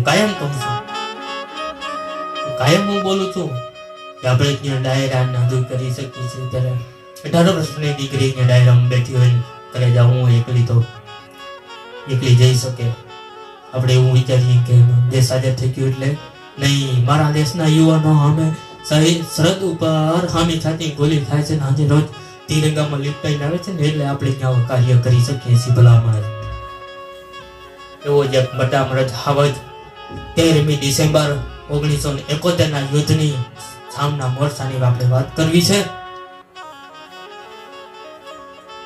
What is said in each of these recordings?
હું કાયમ કહું છું. કાયમ હું બોલું છું કે આપણે ત્યાં ડાયરા નાદુર કરી શકીએ છીએ ત્યારે અઢાર વર્ષની દીકરીને ડાયરામાં બેઠી હોય કરે જાઉં એકલી તો એકલી જઈ શકે. આપણે એવું વિચારીએ કે દેશ આઝાદ થઈ ગયો એટલે નહીં, મારા દેશના યુવાનો અમે સરહદ ઉપર હામી છાતી ગોલી થાય છે ને આજે રોજ તિરંગામાં લિપટાઈને આવે છે ને એટલે આપણે ત્યાં કાર્ય કરી શકીએ છીએ ભલામણ એવો જ એક મોટા મરજ હાવજ તેરમી ડિસેમ્બર ઓગણીસો ને એકોતેરના યુદ્ધની સામના મોરચાની આપણે વાત કરવી છે.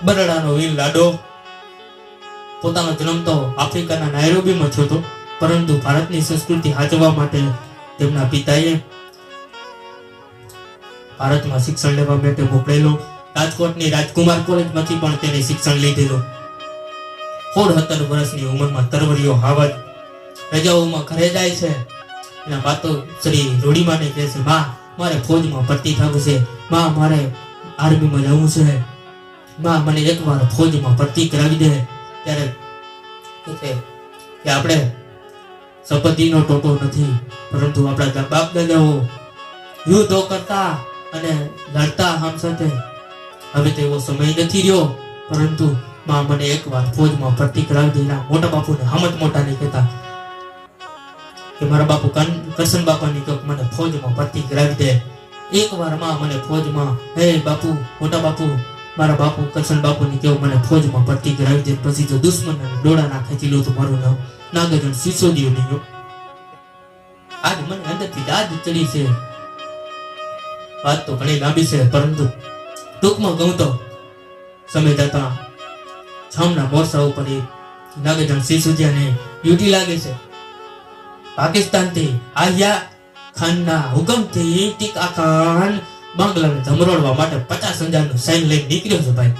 બરડાનો વીર લાડો પોતાનો જન્મ તો આફ્રિકાના નાયરોબીમાં થયો હતો, પરંતુ ભારતની સંસ્કૃતિ હાચવા માટે તેમના પિતાએ ભારતમાં શિક્ષણ લેવા માટે મોકલેલો. રાજકોટની રાજકુમાર કોલેજમાંથી પણ તેને શિક્ષણ લીધેલું. સોળ સત્તર વર્ષની ઉંમરમાં તરવરીઓ હાવજ રજાઓમાં ઘરે જાય છે. એના વાતો શ્રી રૂડીમાને કહે છે, માં, મારે ફોજમાં ભરતી થવું છે. માં, મારે આર્મીમાં જવું છે. માં, મને એકવાર ફોજમાં ભરતી કરાવી દે. ત્યારે છે કે, આપણે સંપત્તિનો ટોટો નથી, પરંતુ આપણા બાપ દાદાઓ યુદ્ધો કરતા અને લડતા આમ સાથે. હવે તો એવો સમય નથી રહ્યો, પરંતુ માં, મને એકવાર ફોજમાં ભરતી કરાવી દેના મોટા બાપુને હમત મોટા નહીં કહેતા કે મારા બાપુ કરશન બાપાની તો મને ફોજમાં ભરતી કરાવી દે. એક વારમાં મને ફોજમાં, હે બાપુ, મોટા બાપુ, મારા બાપુ કરશન બાપુની કેવું મને ફોજમાં ભરતી કરાવી દે. પછી જો દુશ્મન ડોળા ના ખેંચી તો મારું નામ નાગજન સિસોદીઓ નહીં આજ મને અંદરથી દાદ ચડી છે. વાત તો ઘણી લાંબી છે, પરંતુ ટૂંકમાં કહું તો સમય જતા છામના મોરસા ઉપર નાગજન સિસોદિયાને ડ્યુટી લાગે છે. પાકિસ્તાનથી આયા ખાનના હુકમથી ટીકા ખાન બાંગ્લાને ધમરોડવા માટે પચાસ હજારનું સાઈન લઈને નીકળ્યો છે ભાઈ.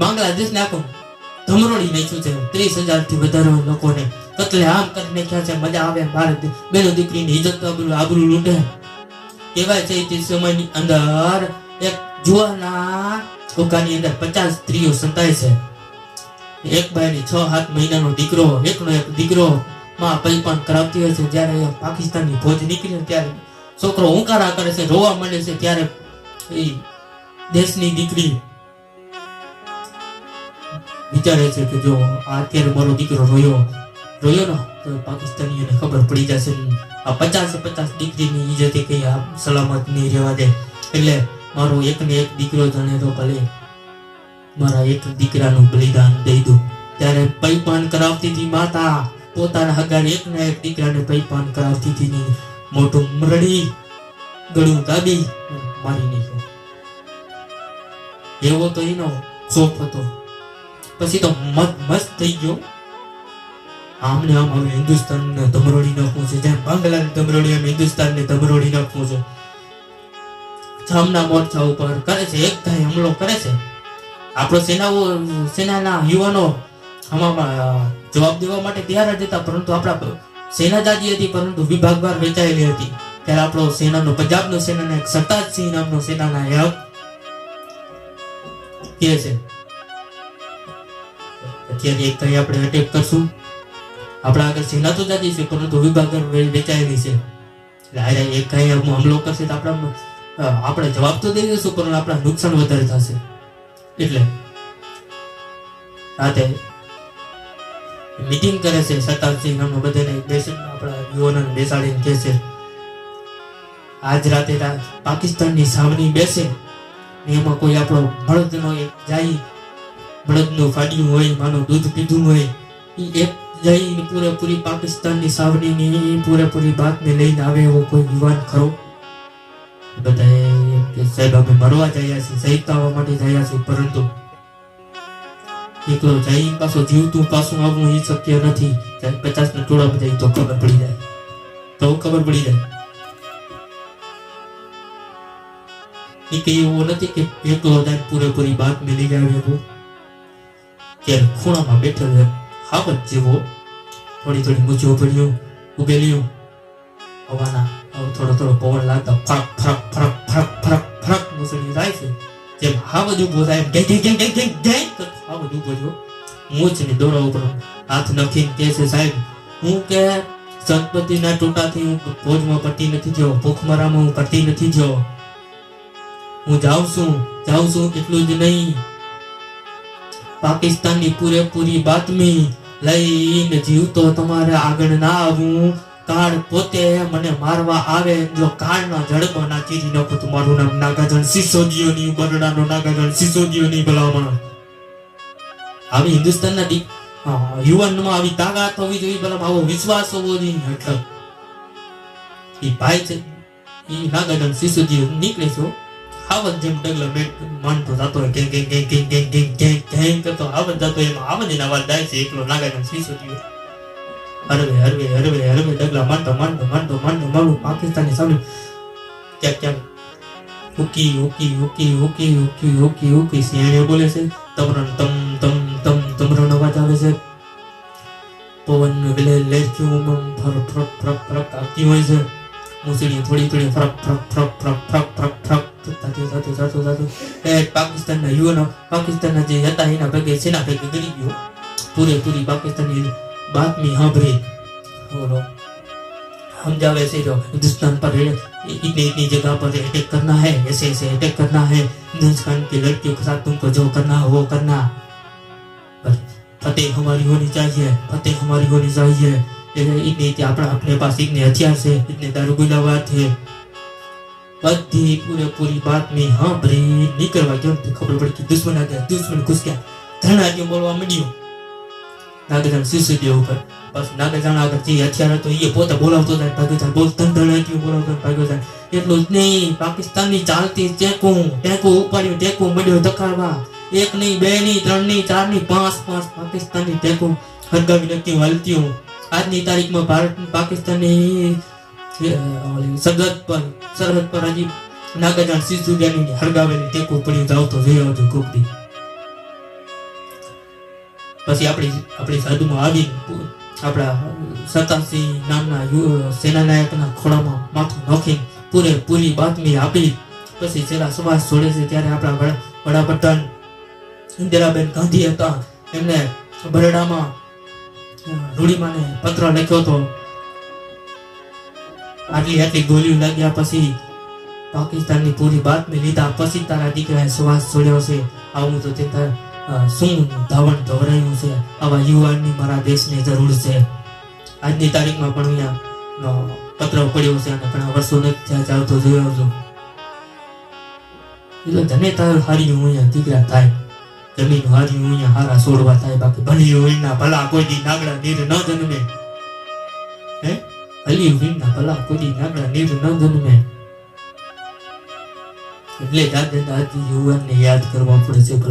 બાંગ્લાદેશને આખું ધમરોડી નાખ્યું છે. ત્રીસ હજારથી વધારે લોકોને કતલે આમ કરી નાખ્યા છે, મજા આવે ભારત બેનો દીકરીની ઇજ્જત આબરૂ આબરૂ લૂંટે. કહેવાય છે તે સમયની અંદર એક જુવાના છોકરાની અંદર પચાસ સ્ત્રીઓ સંતાય છે. એક બાયની છ, સાત મહિનાનો દીકરો, એકનો એક દીકરો માં પલપન કરાવતી હોય છે, જ્યારે પાકિસ્તાનની ફોજ નીકળી ત્યારે છોકરો હુંકારા કરે છે, રોવા મળે છે, ત્યારે એ દેશની દીકરી વિચારે છે કે જો અત્યારે મારો દીકરો રોયો રોયો ને, તો પાકિસ્તાનીઓને ખબર પડી જશે આ પચાસે પચાસ દીકરીની ઇજ્જતે કઈ આ સલામત નહીં રહેવા દે. એટલે મારો એક ને એક દીકરો જાણે તો ભલે મારા એક દીકરાનું બલિદાન દઈ દઉં. ત્યારે પૈપાન કરાવતી હતી માતા. પોતાના હગાર એક ને એક દીકરાને પૈપાન કરાવતી હતી ને મોટું મરડી ગળું દાબી મારી નાખ્યો. એવો તો એનો ખોફ હતો. પછી તો મત મસ્ત થઈ ગયો. આમને આમ હવે હિન્દુસ્તાનને ધમરોડી નાખવું છે. જેમ બાંગ્લાને ધમરોડી એમ હિન્દુસ્તાનને ધમરોડી નાખવું છે. જામના મોરચા ઉપર કરે છે, એક થાય હુમલો કરે છે. આપણો સેનાઓ, સેનાના યુવાનો આમાં જવાબ દેવા માટે તૈયાર જ હતા, પરંતુ આપણા સેના હતી, પરંતુ વિભાગવાર વેચાયેલી હતી. ત્યારે આપણો સેનાનો, પંજાબનો સેનાને સરતાજસિંહ નામનો સેનાના એક કે છે. અત્યારે એક કઈ આપણે અટેક કરશું. આપણા આગળ સેના તો જાજી છે, પરંતુ વિભાગવાર વેચાયેલી છે. એટલે એક કઈ હમલો કરશે તો આપણા આપણે જવાબ તો દઈ દઈશું પરંતુ આપણા નુકસાન વધારે થશે. એટલે રાતે મીટિંગ કરે છે સતાવસિંહ નામનો બધાને બેસી આપણા યુવાનોને બેસાડીને કહે છે, આજ રાતે પાકિસ્તાનની સાવની બેસે એમાં કોઈ આપણો બળદનો એક જાય બળદનું ફાડ્યું હોય, માનું દૂધ પીધું હોય એ એક જઈને પૂરેપૂરી પાકિસ્તાનની સાવનીની પૂરેપૂરી ભાતને લઈને આવે એવો કોઈ યુવાન ખરો? બધાએ સાહેબ, અમે મરવા જયા છીએ શહીદ થવા માટે જયા છીએ, પરંતુ એકલો જઈ પાછો જીવતું પાછું આવવું એ શક્ય નથી ત્યારે પચાસ ના ટોળા બધા તો ખબર પડી જાય તો ખબર પડી જાય એ કઈ એવું નથી કે એકલો જાય પૂરેપૂરી બાત મેલી જાય એવું ત્યારે ખૂણામાં બેઠેલો એક હાવત જેવો થોડી થોડી મૂછો પડ્યું ઉગેલ્યું હવાના હવે થોડો થોડો પવન લાગતા ફરક ફરક ફરક ફરક ફરક ફરક મુસળી જાય છે જેમ હાવજ ઊભો થાય એમ ગેંગ ગેંગ ગેંગ ગેંગ ગેંગ કરતો હાવજ છો થયો મૂછ ને દોરા ઉપર હાથ નખીને કે છે, સાહેબ, હું કે સંતપતિના ટોટાથી હું ભોજમાં પડતી નથી થયો, ભૂખમરામાં હું પડતી નથી થયો. હું જાઉં છું જાઉં છું એટલું જ નહીં. પાકિસ્તાનની પૂરેપૂરી બાતમી લઈને જીવતો તમારે આગળ ના આવું. કાળ પોતે મને મારવા આવે, જો કાળના ચીરી નાખું તો મારું નામ નાગાજણ સિસોદીઓની બરડાનો નાગાજણ સિસોદીઓની ભલામણ. આવી હિન્દુસ્તાનના નથી યુવાનમાં આવી તાકાત હોવી જોઈએ ભલા આવો વિશ્વાસ હોવો જોઈએ એટલે એ ભાઈ છે એ નાગાજણ શિશુજી નીકળે છો. આવત જેમ ડગલો બેટ માનતો જતો ગેંગ ગેંગ ગેંગ ગેંગ ગેંગ ગેંગ ગેંગ ગેંગ કરતો આવત જતો એમાં આવત એના અવાજ જાય છે એકલો નાગાજણ શિશુજી હરવે હરવે હરવે હરવે ડગલા માનતો માનતો માંડો માનતો મારું પાકિસ્તાની સામે ક્યાંક ક્યાંક ઉકી ઉકી ઉકી ઉકી ઉકી ઉકી ઉકી સિયાણે બોલે છે તમરણ તમ તમ बनाना Bruno Batavesek पवन अगले लड़कियों मम फरक फरक फरक फरक आती हुई से मुसलियाँ थोड़ी थोड़ी फरक फरक फरक फरक फरक फरक फरक ताते ताते ताते ताते ए पाकिस्तान ना यू ना पाकिस्तान ना जी जाता ही ना पे कैसे ना पे गरीब हो पूरे पूरी पाकिस्तान ये बात में हाँ भरे बोलो हम जब ऐसे जो हिंदुस्तान पर इतनी इतनी जगह पर अटैक करना है ऐसे ऐसे अटैक करना है हिंदुस्तान के लड़कियों के साथ तुमको जो करना हो करना फतेह हमारी होनी चाहिए, फतेह हमारी होनी चाहिए। इतने अपना, अपने पास इतने हथियार से, इतने दारूगुलावा थे। बद्दी पूरे, पूरी बात में हाँ भरी निकलवा क्यों थे खबर पड़ की दुश्मन आ गया, दुश्मन घुस गया। धरना क्यों बोलवा मिलियो। नागजान सिर से दिया ऊपर। बस नागजान अगर चाहिए हथियार तो ये पोता बोला होता तो था पाकिस्तान बोल तन धरना क्यों बोला होता तो पाकिस्तान ये लोग नहीं, पाकिस्तानी चालती चेकू टेकू ऊपर टेकू मिलियो दखाड़वा। એક નહીં બે નહીં ત્રણ નહીં ચાર નહીં પાંચ પાંચ પાકિસ્તાનની ટેકું હરગાવી નાખતી હાલતી આજની તારીખમાં ભારત પાકિસ્તાનની અ, સરહદ પર સરહદ પર હજી નાગાજાન સિસુડિયાની હરગાવેલી ટેકું પડ્યું જાવ તો જોઈ આવજો કોક દી પછી આપણી આપણી સાધુમાં આવી આપણા સતાસિંહ નામના યુ- સેનાનાયકના ખોળામાં માથું નાખી પૂરેપૂરી બાતમી આપી. પછી છેલ્લા સુભાષ છોડે છે ત્યારે આપણા વડા- વડાપ્રધાન ઇન્દિરાબેન ગાંધી હતા. એમને બરડામાં રૂડીમાને પત્ર લખ્યો હતો. આટલી આટલી ગોલીઓ લાગ્યા પછી પાકિસ્તાનની પૂરી બાતમી લીધા. પછી તારા દીકરાએ શ્વાસ છોડ્યો છે. આવું તો તે શું ધાવણ ધવરાયું છે? આવા યુવાનની મારા દેશને જરૂર છે. આજની તારીખમાં પણ અહીંયા પત્ર પડ્યો છે અને ઘણા વર્ષો નથી ત્યાં ચાલતો જોયો છું. એટલે ધને તાર હારી હું અહીંયા દીકરા થાય. જમીન હારી અહીંયા હારા છોડવા થાય, બાકી ભલી હોઈના ભલા કોઈ દી નાગડા નીર ન જન્મે. હે? ભલી હોઈના ભલા કોઈ દી નાગડા નીર ન જન્મે. એટલે દાદા દાદી યુવાનને યાદ કરવા પડે છે ભલા